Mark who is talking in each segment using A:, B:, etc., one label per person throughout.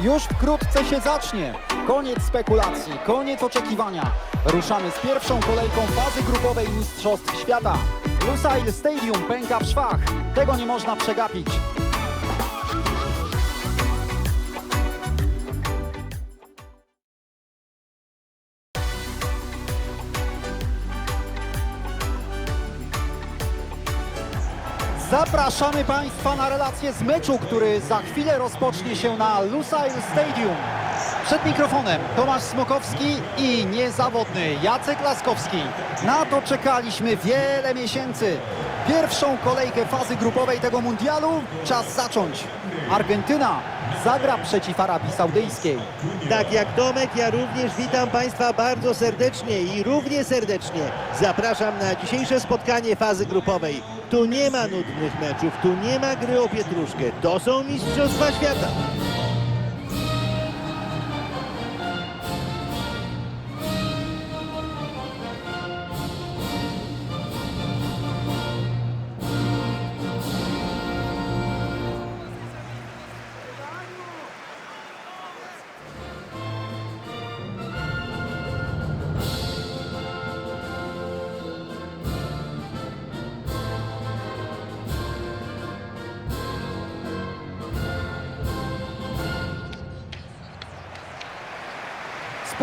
A: Już wkrótce się zacznie. Koniec spekulacji, koniec oczekiwania. Ruszamy z pierwszą kolejką fazy grupowej Mistrzostw Świata. Lusail Stadium pęka w szwach. Tego nie można przegapić. Zapraszamy Państwa na relację z meczu, który za chwilę rozpocznie się na Lusail Stadium. Przed mikrofonem Tomasz Smokowski i niezawodny Jacek Laskowski. Na to czekaliśmy wiele miesięcy. Pierwszą kolejkę fazy grupowej tego mundialu czas zacząć. Argentyna zagra przeciw Arabii Saudyjskiej.
B: Tak jak Tomek, ja również witam Państwa bardzo serdecznie i równie serdecznie zapraszam na dzisiejsze spotkanie fazy grupowej. Tu nie ma nudnych meczów, tu nie ma gry o pietruszkę. To są Mistrzostwa Świata.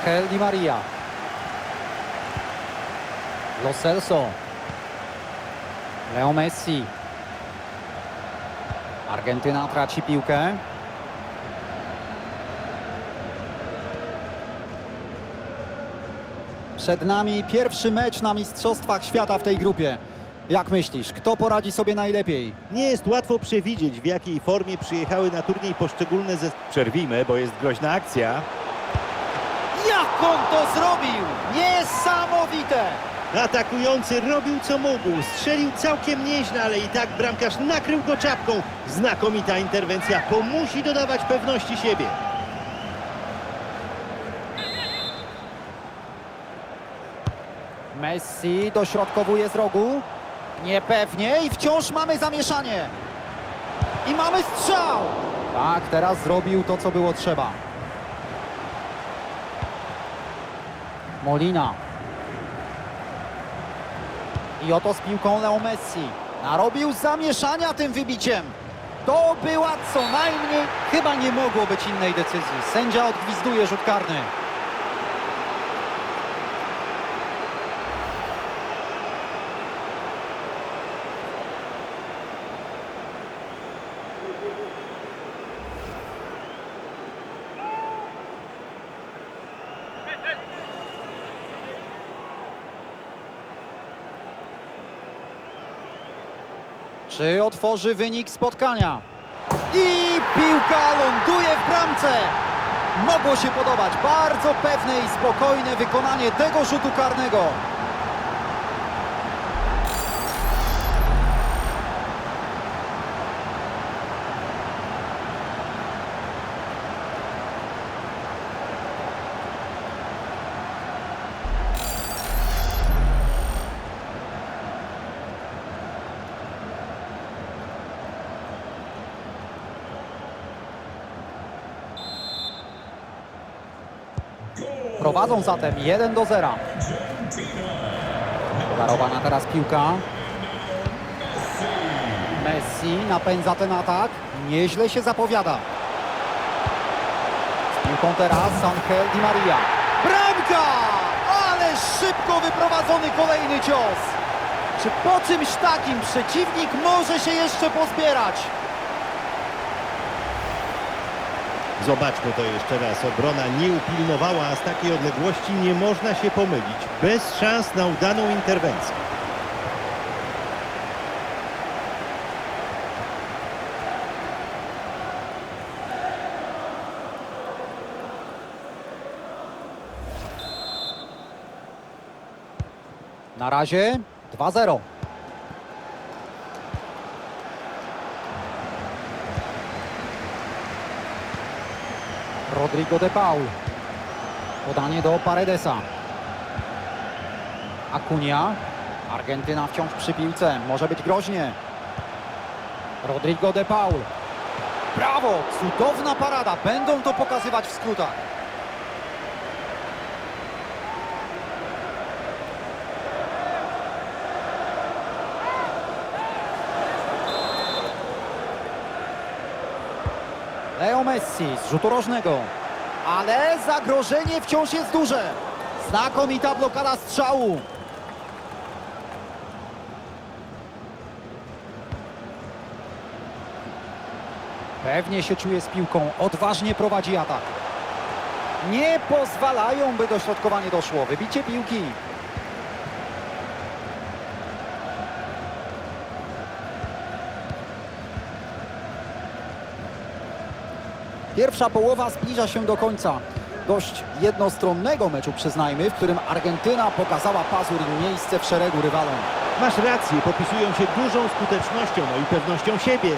A: Angel Di Maria. Lo Celso. Leo Messi. Argentyna traci piłkę. Przed nami pierwszy mecz na Mistrzostwach Świata w tej grupie. Jak myślisz, kto poradzi sobie najlepiej?
B: Nie jest łatwo przewidzieć, w jakiej formie przyjechały na turniej poszczególne ze... Przerwijmy, bo jest groźna akcja.
A: Jak on to zrobił? Niesamowite!
B: Atakujący robił co mógł, strzelił całkiem nieźle, ale i tak bramkarz nakrył go czapką. Znakomita interwencja, bo musi dodawać pewności siebie.
A: Messi dośrodkowuje z rogu. Niepewnie i wciąż mamy zamieszanie. I mamy strzał! Tak, teraz zrobił to, co było trzeba. Molina. I oto z piłką Leo Messi. Narobił zamieszania tym wybiciem. To była co najmniej, chyba nie mogło być innej decyzji. Sędzia odgwizduje rzut karny. Czy otworzy wynik spotkania? I piłka ląduje w bramce. Mogło się podobać. Bardzo pewne i spokojne wykonanie tego rzutu karnego. Prowadzą zatem 1 do 0. Darowana teraz piłka. Messi napędza ten atak. Nieźle się zapowiada. Z piłką teraz Angel Di Maria. Bramka! Ale szybko wyprowadzony kolejny cios. Czy po czymś takim przeciwnik może się jeszcze pozbierać?
B: Zobaczmy to jeszcze raz. Obrona nie upilnowała, a z takiej odległości nie można się pomylić. Bez szans na udaną interwencję.
A: Na razie 2-0. Rodrigo de Paul. Podanie do Paredesa. Acuna. Argentyna wciąż przy piłce. Może być groźnie. Rodrigo de Paul. Brawo! Cudowna parada. Będą to pokazywać w skrótach. Leo Messi z rzutu rożnego. Ale zagrożenie wciąż jest duże. Znakomita blokada strzału. Pewnie się czuje z piłką. Odważnie prowadzi atak. Nie pozwalają, by dośrodkowanie doszło. Wybicie piłki. Pierwsza połowa zbliża się do końca. Dość jednostronnego meczu, przyznajmy, w którym Argentyna pokazała pazur i miejsce w szeregu rywalom.
B: Masz rację, popisują się dużą skutecznością, no i pewnością siebie.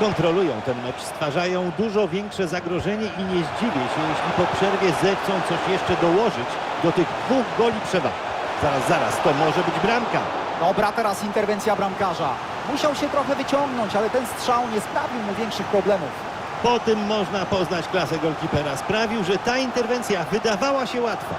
B: Kontrolują ten mecz, stwarzają dużo większe zagrożenie i nie zdziwię się, jeśli po przerwie zechcą coś jeszcze dołożyć do tych dwóch goli przewagi. Zaraz, zaraz, to może być bramka.
A: Dobra teraz interwencja bramkarza. Musiał się trochę wyciągnąć, ale ten strzał nie sprawił mu większych problemów.
B: Po tym można poznać klasę golkipera. Sprawił, że ta interwencja wydawała się łatwa.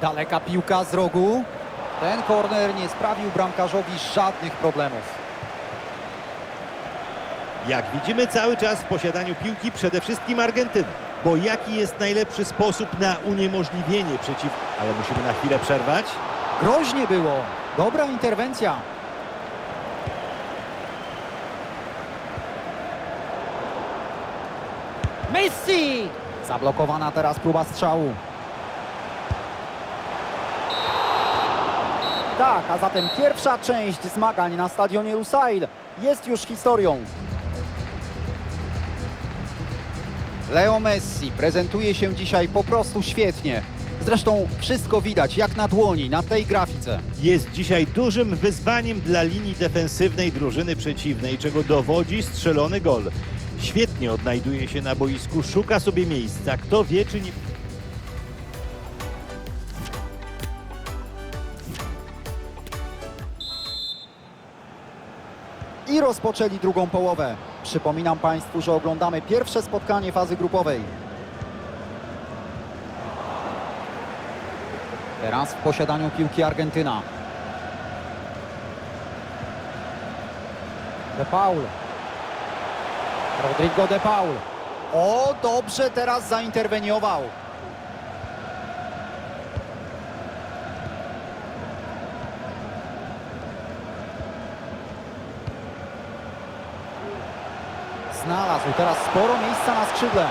A: Daleka piłka z rogu. Ten korner nie sprawił bramkarzowi żadnych problemów.
B: Jak widzimy cały czas w posiadaniu piłki przede wszystkim Argentyny. Bo jaki jest najlepszy sposób na uniemożliwienie przeciw... Ale musimy na chwilę przerwać.
A: Groźnie było. Dobra interwencja. Messi! Zablokowana teraz próba strzału. Tak, a zatem pierwsza część zmagań na stadionie Lusail jest już historią. Leo Messi prezentuje się dzisiaj po prostu świetnie. Zresztą wszystko widać jak na dłoni na tej grafice.
B: Jest dzisiaj dużym wyzwaniem dla linii defensywnej drużyny przeciwnej, czego dowodzi strzelony gol. Świetnie odnajduje się na boisku, szuka sobie miejsca. Kto wie, czy nie...
A: i rozpoczęli drugą połowę. Przypominam Państwu, że oglądamy pierwsze spotkanie fazy grupowej. Teraz w posiadaniu piłki Argentyna. De Paul. Rodrigo De Paul. O, dobrze teraz zainterweniował. Znalazł teraz sporo miejsca na skrzydle.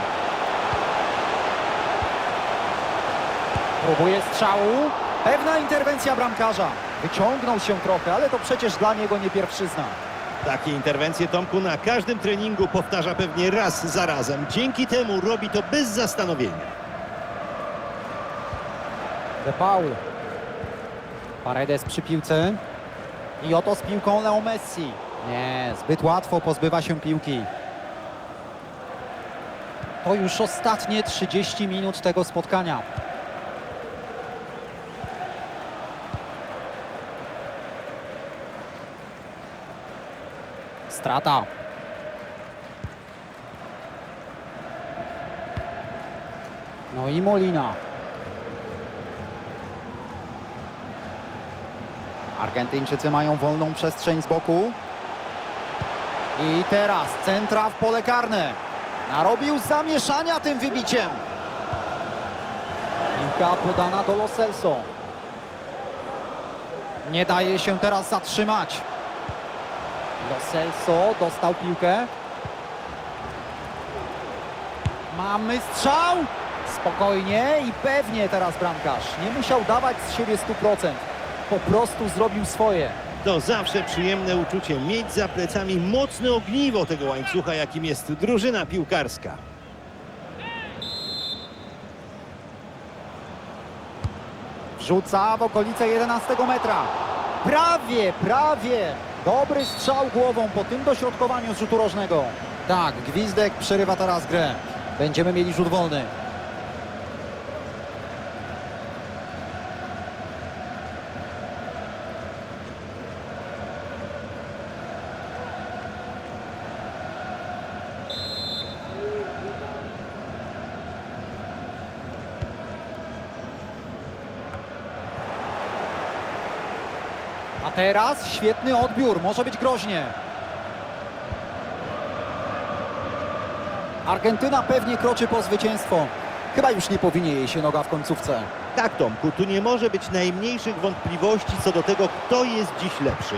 A: Próbuje strzału. Pewna interwencja bramkarza. Wyciągnął się trochę, ale to przecież dla niego nie pierwszyzna.
B: Takie interwencje Tomku na każdym treningu powtarza pewnie raz za razem. Dzięki temu robi to bez zastanowienia.
A: De Paul. Paredes przy piłce. I oto z piłką Leo Messi. Nie, zbyt łatwo pozbywa się piłki. To już ostatnie 30 minut tego spotkania. Strata. No i Molina. Argentyńczycy mają wolną przestrzeń z boku. I teraz centra w pole karne. Narobił zamieszania tym wybiciem. Piłka podana do Lo Celso. Nie daje się teraz zatrzymać. Lo Celso dostał piłkę. Mamy strzał. Spokojnie i pewnie teraz bramkarz. Nie musiał dawać z siebie 100%. Po prostu zrobił swoje.
B: To zawsze przyjemne uczucie mieć za plecami mocne ogniwo tego łańcucha, jakim jest drużyna piłkarska.
A: Wrzuca w okolice 11 metra. Prawie, prawie. Dobry strzał głową po tym dośrodkowaniu z rzutu rożnego. Tak, Gwizdek przerywa teraz grę. Będziemy mieli rzut wolny. A teraz świetny odbiór, może być groźnie. Argentyna pewnie kroczy po zwycięstwo. Chyba już nie powinie jej się noga w końcówce.
B: Tak, Tomku, tu nie może być najmniejszych wątpliwości co do tego, kto jest dziś lepszy.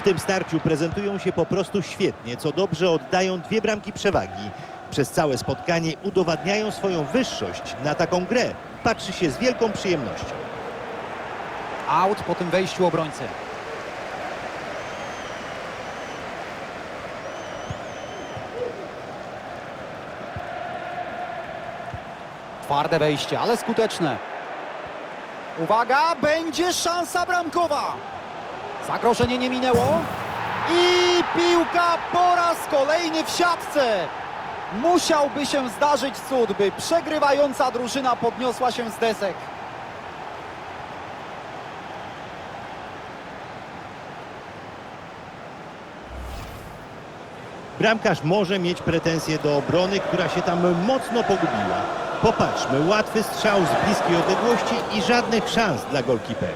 B: W tym starciu prezentują się po prostu świetnie, co dobrze oddają dwie bramki przewagi. Przez całe spotkanie udowadniają swoją wyższość. Na taką grę patrzy się z wielką przyjemnością.
A: Out po tym wejściu obrońcy. Twarde wejście, ale skuteczne. Uwaga, będzie szansa bramkowa. Zagrożenie nie minęło. I piłka po raz kolejny w siatce. Musiałby się zdarzyć cud, by przegrywająca drużyna podniosła się z desek.
B: Bramkarz może mieć pretensje do obrony, która się tam mocno pogubiła. Popatrzmy, łatwy strzał z bliskiej odległości i żadnych szans dla golkipera.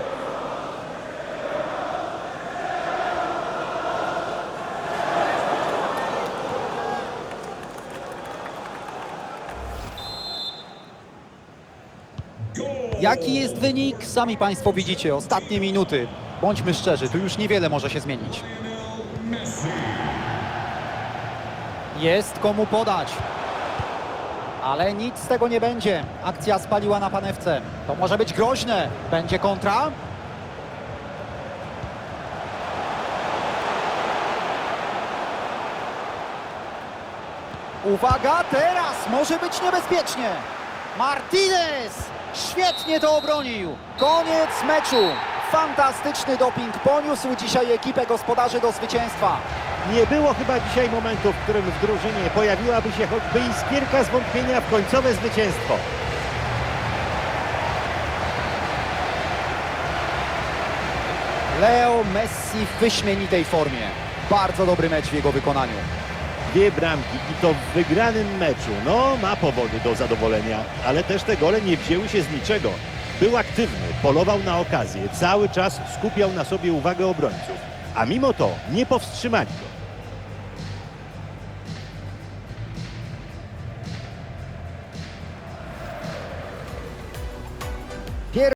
A: Jaki jest wynik? Sami Państwo widzicie, ostatnie minuty. Bądźmy szczerzy, tu już niewiele może się zmienić. Jest komu podać. Ale nic z tego nie będzie. Akcja spaliła na panewce. To może być groźne. Będzie kontra. Uwaga, teraz może być niebezpiecznie. Martinez świetnie to obronił. Koniec meczu. Fantastyczny doping poniósł dzisiaj ekipę gospodarzy do zwycięstwa.
B: Nie było chyba dzisiaj momentu, w którym w drużynie pojawiłaby się choćby iskierka zwątpienia w końcowe zwycięstwo.
A: Leo Messi w wyśmienitej formie. Bardzo dobry mecz w jego wykonaniu.
B: Dwie bramki i to w wygranym meczu. No, ma powody do zadowolenia, ale też te gole nie wzięły się z niczego. Był aktywny, polował na okazję, cały czas skupiał na sobie uwagę obrońców, a mimo to nie powstrzymali go.